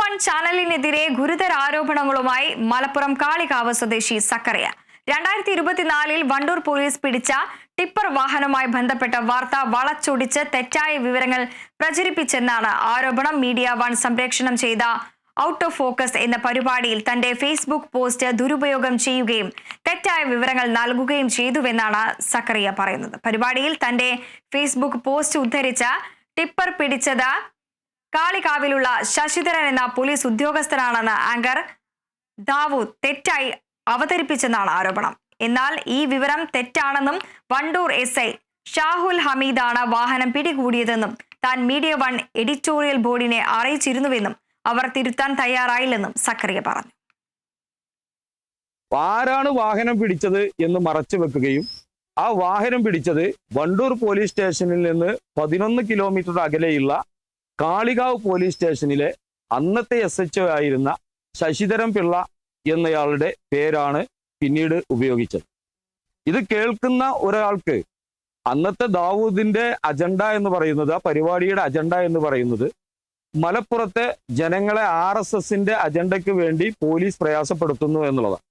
One ചാനലിനെതിരെ ഗുരുതര ആരോപണങ്ങളുമായി മലപ്പുറം കാളികാവ് സ്വദേശി സക്കറിയ. രണ്ടായിരത്തി ഇരുപത്തിനാലിൽ വണ്ടൂർ പോലീസ് പിടിച്ച ടിപ്പർ വാഹനവുമായി ബന്ധപ്പെട്ട വാർത്ത വളച്ചൊടിച്ച് തെറ്റായ വിവരങ്ങൾ പ്രചരിപ്പിച്ചെന്നാണ് ആരോപണം. മീഡിയ വൺ സംപ്രേക്ഷണം ചെയ്ത ഔട്ട് ഓഫ് ഫോക്കസ് എന്ന പരിപാടിയിൽ തന്റെ ഫേസ്ബുക്ക് പോസ്റ്റ് ദുരുപയോഗം ചെയ്യുകയും തെറ്റായ വിവരങ്ങൾ നൽകുകയും ചെയ്തുവെന്നാണ് സക്കറിയ പറയുന്നത്. പരിപാടിയിൽ തന്റെ ഫേസ്ബുക്ക് പോസ്റ്റ് ഉദ്ധരിച്ച ടിപ്പർ പിടിച്ചത് കാളികാവിലുള്ള ശശിധരൻ എന്ന പോലീസ് ഉദ്യോഗസ്ഥനാണെന്ന് ആങ്കർ ദാവു തെറ്റായി അവതരിപ്പിച്ചെന്നാണ് ആരോപണം. എന്നാൽ ഈ വിവരം തെറ്റാണെന്നും വണ്ടൂർ എസ് ഐ ഷാഹുൽ ഹമീദാണ് വാഹനം പിടികൂടിയതെന്നും താൻ മീഡിയ വൺ എഡിറ്റോറിയൽ ബോർഡിനെ അറിയിച്ചിരുന്നുവെന്നും അവർ തിരുത്താൻ തയ്യാറായില്ലെന്നും സക്കറിയ പറഞ്ഞു. ആരാണ് വാഹനം പിടിച്ചത് എന്ന് മറച്ചു വെക്കുകയും ആ വാഹനം പിടിച്ചത് വണ്ടൂർ പോലീസ് സ്റ്റേഷനിൽ നിന്ന് പതിനൊന്ന് കിലോമീറ്റർ അകലെയുള്ള കാളികാവ് പോലീസ് സ്റ്റേഷനിലെ അന്നത്തെ എസ് എച്ച് ആയിരുന്ന ശശിധരൻ പിള്ള എന്നയാളുടെ പേരാണ് പിന്നീട് ഉപയോഗിച്ചത്. ഇത് കേൾക്കുന്ന ഒരാൾക്ക് അന്നത്തെ ദാവൂദിന്റെ അജണ്ട എന്ന് പറയുന്നത് ആ പരിപാടിയുടെ അജണ്ട എന്ന് പറയുന്നത് മലപ്പുറത്തെ ജനങ്ങളെ ആർ എസ് എസിന്റെ അജണ്ടയ്ക്ക് വേണ്ടി പോലീസ് പ്രയാസപ്പെടുത്തുന്നു എന്നുള്ളതാണ്.